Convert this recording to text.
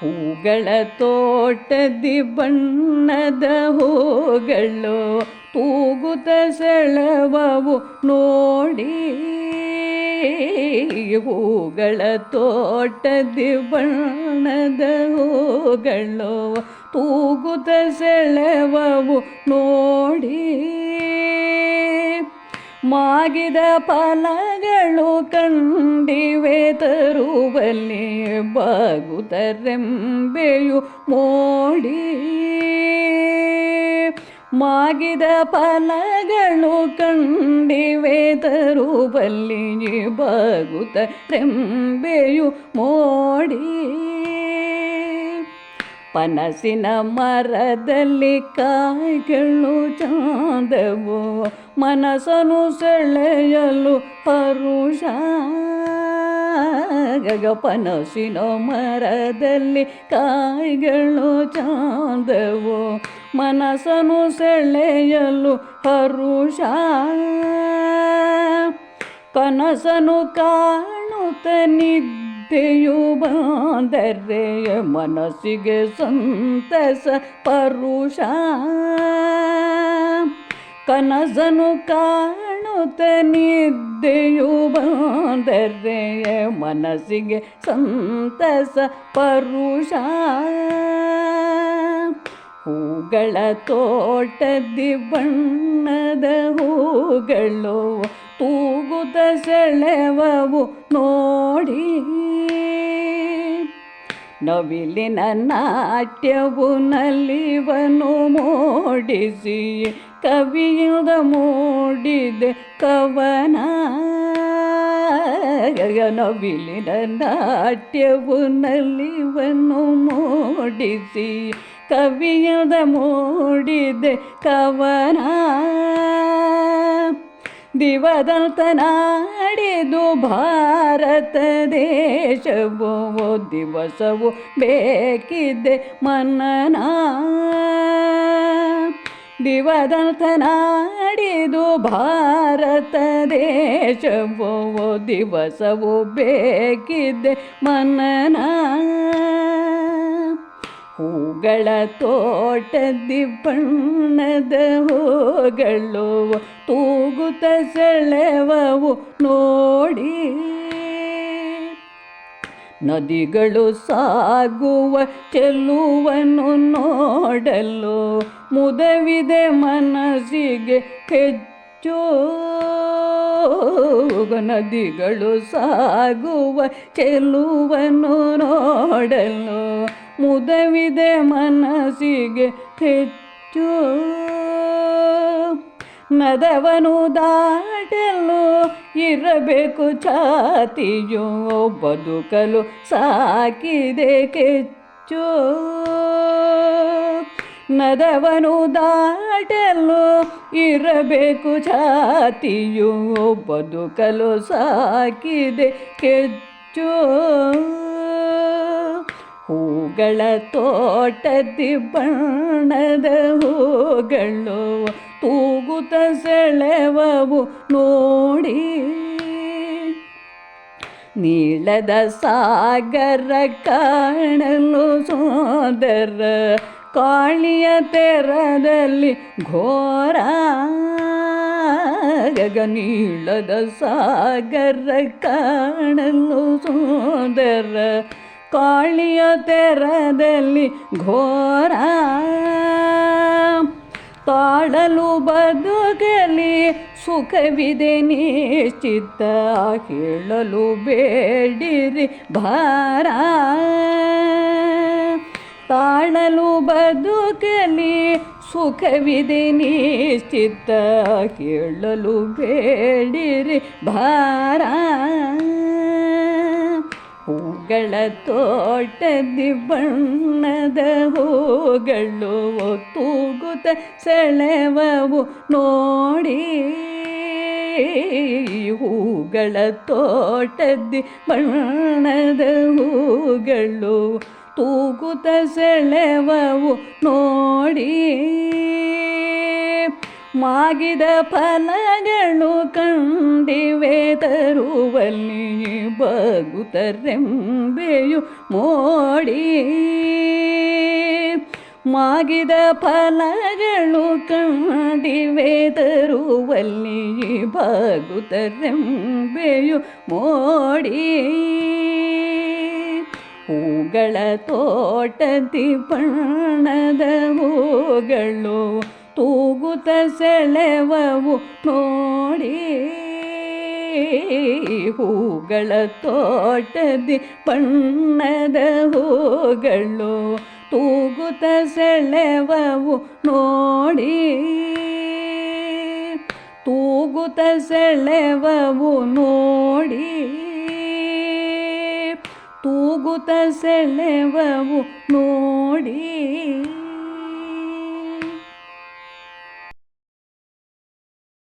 ಹೂಗಳ ತೋಟದಿ ಬಣ್ಣದ ಹೂಗಳು ತೂಗುತ ಸೆಳವವು ನೋಡಿ. ಹೂಗಳ ತೋಟದಿ ಬಣ್ಣದ ಹೂಗಳು ತೂಗುತ ಸೆಳವವು ನೋಡಿ. ಮಾಗಿದ ಫಲಗಳು ಕಂಡಿವೆ ತರುವಲ್ಲಿ ಬಾಗುತ್ತರೆಂಬೆಯು ಮೋಡಿ ಮಾಗಿದ ಫಲಗಳು ಕಂಡಿವೆ ತರುವಲ್ಲಿ ಬಾಗುತ್ತರೆಂಬೆಯು ಮೋಡಿ ಪನಸಿನ ಮರದಲ್ಲಿ ಕಾಯಿಗಳು ಚಾಂದವು ಮನಸ್ಸನ್ನು ಸೆಳೆಯಲು ಪರುಷ. ಗಗಪನಸಿನ ಮರದಲ್ಲಿ ಕಾಯಿಗಳು ಚಾಂದವು ಮನಸ್ಸನ್ನು ಸೆಳೆಯಲು ಪರುಷ. ಕನಸನು ಕಾಣುತ್ತ ನಿದ್ದೆಯು ಬಂದರೆ ಮನಸ್ಸಿಗೆ ಸಂತಸ ಪರುಷ. ಕನಸನು ಕಾಣುತ್ತ ನಿದ್ದೆಯು ಬಂದರೆ ಮನಸ್ಸಿಗೆ ಸಂತಸ ಪರುಷ. ಹೂಗಳ ತೋಟದಿ ಬಣ್ಣದ ಹೂಗಳು ತೂಗುದ ಸೆಳೆವವು ನೋಡಿ. ನವಿಲಿನ ನಾಟ್ಯವು ನಲಿವನು ಮೂಡಿಸಿ ಕವಿಯುದ ಮೂಡಿದೆ ಕವನ. ನವಿಲಿನ ನಾಟ್ಯವು ನಲಿವನು ಮೂಡಿಸಿ ಕವಿಯಿಂದ ಮೂಡಿದೆ ಕವನ. ದಿವದಂತನಾಡಿದು ಭಾರತ ದೇಶವು ದಿವಸವು ಬೇಕಿದೆ ಮನ್ನನ. ದಿವದಂತನಾಡಿದು ಭಾರತ ದೇಶವು ದಿವಸವು ಬೇಕಿದೆ ಮನ್ನನ. ಹೂಗಳ ತೋಟದಿ ಬಣ್ಣದ ಹೂಗಳು ತೂಗುತ ಸೆಳೆವವು ನೋಡಿ. ನದಿಗಳು ಸಾಗುವ ಚೆಲ್ಲುವನು ನೋಡಲು ಮುದವಿದೆ ಮನಸ್ಸಿಗೆ ಹೆಚ್ಚು. ನದಿಗಳು ಸಾಗುವ ಚೆಲ್ಲುವನ್ನು ನೋಡಲು ಮುದವಿದೆ ಮನಸ್ಸಿಗೆ ಹೆಚ್ಚು. ನದವನು ದಾಟಲು ಇರಬೇಕು ಛಾತಿಯು, ಬದುಕಲು ಸಾಕಿದೆ ಕೆಚ್ಚು. ನದವನು ದಾಟಲು ಇರಬೇಕು ಛಾತಿಯು, ಬದುಕಲು ಸಾಕಿದೆ ಕೆಚ್ಚು. ಹೂಗಳ ತೋಟದಿ ಬಣ್ಣದ ಹೂಗಳು ತೂಗುತ ಸೆಳೆವವು ನೋಡಿ. ನೀಳದ ಸಾಗರ ಕಾಣಲು ಸೋದರ, ಕಾಳಿಯ ತೆರದಲ್ಲಿ ಘೋರ ಗಗ ನೀಳದ ಸಾಗರ ಕಾಣಲು ಸೋದರ. ಕಾಳಿಯ ತೆರದಲ್ಲಿ ಘೋರ ತಾಳಲು ಬದುಕಲಿ, ಸುಖವಿದೆ ನಿಶ್ಚಿತ ಹೇಳಲು ಬೇಡಿರಿ ಭಾರ. ತಾಳಲು ಬದುಕಲಿ, ಸುಖವಿದೆ ನಿಶ್ಚಿತ ಕೇಳಲು ಬೇಡಿರಿ ಭಾರ. ಹೂಗಳ ತೋಟದಿ ಬಣ್ಣದ ಹೂಗಳು ತೂಗುತ ಸೆಳೆವವು ನೋಡಿ. ಹೂಗಳ ತೋಟದಿ ಬಣ್ಣದ ಹೂಗಳು ತೂಗುತ ಸೆಳೆವವು ನೋಡಿ. ಮಾಗಿದ ಫಲಗಳು ಕಂಡಿವೆ, ತರುವಲ್ಲಿ ಬಗುತರೆಂಬೆಯು ಮೋಡಿ. ಮಾಗಿದ ಫಲಗಳು ಕಂಡಿವೆ, ತರುವಲ್ಲಿ ಬಗುತರೆಂಬೆಯು ಮೋಡಿ. ಹೂಗಳ ತೋಟದಿ ಬಣ್ಣದ ಹೂಗಳು ತೂಗುತ್ತ ಸೆಳೆವವು ನೋಡಿ. ಹೂಗಳ ತೋಟದಿ ಬಣ್ಣದ ಹೂಗಳು ತೂಗುತ ಸೆಳೆವವು ನೋಡಿ. ತೂಗುತ ಸೆಳೆವವು ನೋಡಿ. ತೂಗುತ ಸೆಳೆವವು ನೋಡಿ.